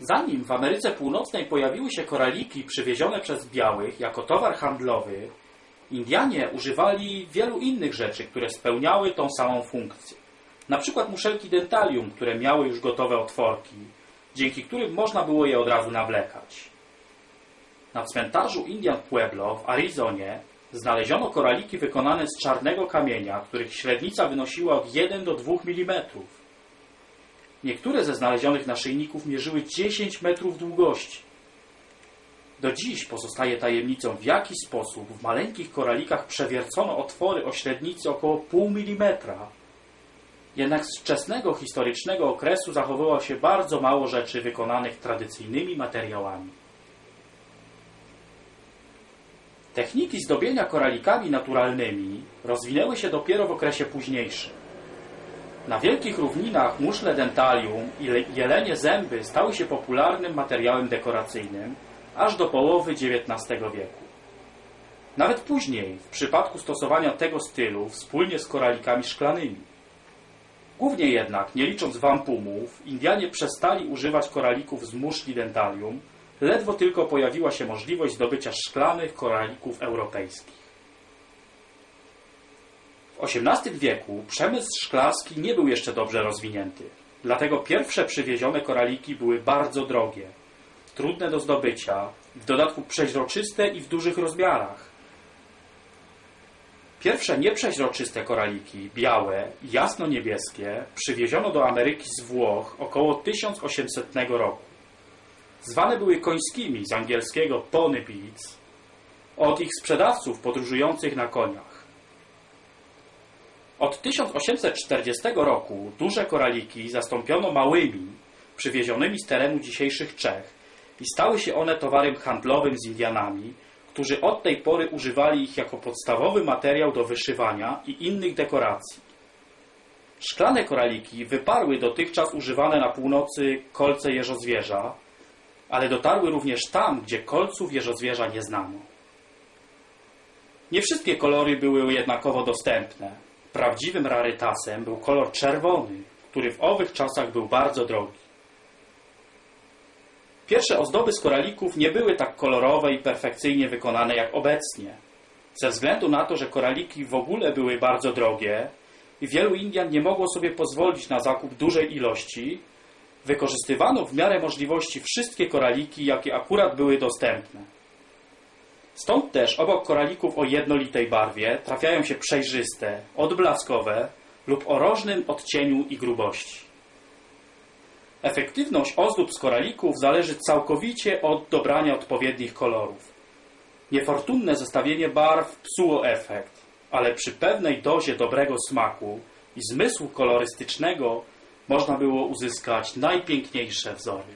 Zanim w Ameryce Północnej pojawiły się koraliki przywiezione przez białych jako towar handlowy, Indianie używali wielu innych rzeczy, które spełniały tą samą funkcję. Na przykład muszelki dentalium, które miały już gotowe otworki, dzięki którym można było je od razu nawlekać. Na cmentarzu Indian Pueblo w Arizonie znaleziono koraliki wykonane z czarnego kamienia, których średnica wynosiła od 1 do 2 mm. Niektóre ze znalezionych naszyjników mierzyły 10 metrów długości. Do dziś pozostaje tajemnicą, w jaki sposób w maleńkich koralikach przewiercono otwory o średnicy około pół milimetra. Jednak z wczesnego historycznego okresu zachowywało się bardzo mało rzeczy wykonanych tradycyjnymi materiałami. Techniki zdobienia koralikami naturalnymi rozwinęły się dopiero w okresie późniejszym. Na wielkich równinach muszle dentalium i jelenie zęby stały się popularnym materiałem dekoracyjnym aż do połowy XIX wieku. Nawet później, w przypadku stosowania tego stylu wspólnie z koralikami szklanymi. Głównie jednak, nie licząc wampumów, Indianie przestali używać koralików z muszli dentalium, ledwo tylko pojawiła się możliwość zdobycia szklanych koralików europejskich. W XVIII wieku przemysł szklarski nie był jeszcze dobrze rozwinięty, dlatego pierwsze przywiezione koraliki były bardzo drogie, trudne do zdobycia, w dodatku przeźroczyste i w dużych rozmiarach. Pierwsze nieprzeźroczyste koraliki, białe jasno-niebieskie, przywieziono do Ameryki z Włoch około 1800 roku. Zwane były końskimi z angielskiego pony beads od ich sprzedawców podróżujących na koniach. Od 1840 roku duże koraliki zastąpiono małymi, przywiezionymi z terenu dzisiejszych Czech i stały się one towarem handlowym z Indianami, którzy od tej pory używali ich jako podstawowy materiał do wyszywania i innych dekoracji. Szklane koraliki wyparły dotychczas używane na północy kolce jeżozwierza, ale dotarły również tam, gdzie kolców jeżozwierza nie znano. Nie wszystkie kolory były jednakowo dostępne. Prawdziwym rarytasem był kolor czerwony, który w owych czasach był bardzo drogi. Pierwsze ozdoby z koralików nie były tak kolorowe i perfekcyjnie wykonane jak obecnie. Ze względu na to, że koraliki w ogóle były bardzo drogie i wielu Indian nie mogło sobie pozwolić na zakup dużej ilości, wykorzystywano w miarę możliwości wszystkie koraliki, jakie akurat były dostępne. Stąd też obok koralików o jednolitej barwie trafiają się przejrzyste, odblaskowe lub o rożnym odcieniu i grubości. Efektywność ozdób z koralików zależy całkowicie od dobrania odpowiednich kolorów. Niefortunne zestawienie barw psuło efekt, ale przy pewnej dozie dobrego smaku i zmysłu kolorystycznego można było uzyskać najpiękniejsze wzory.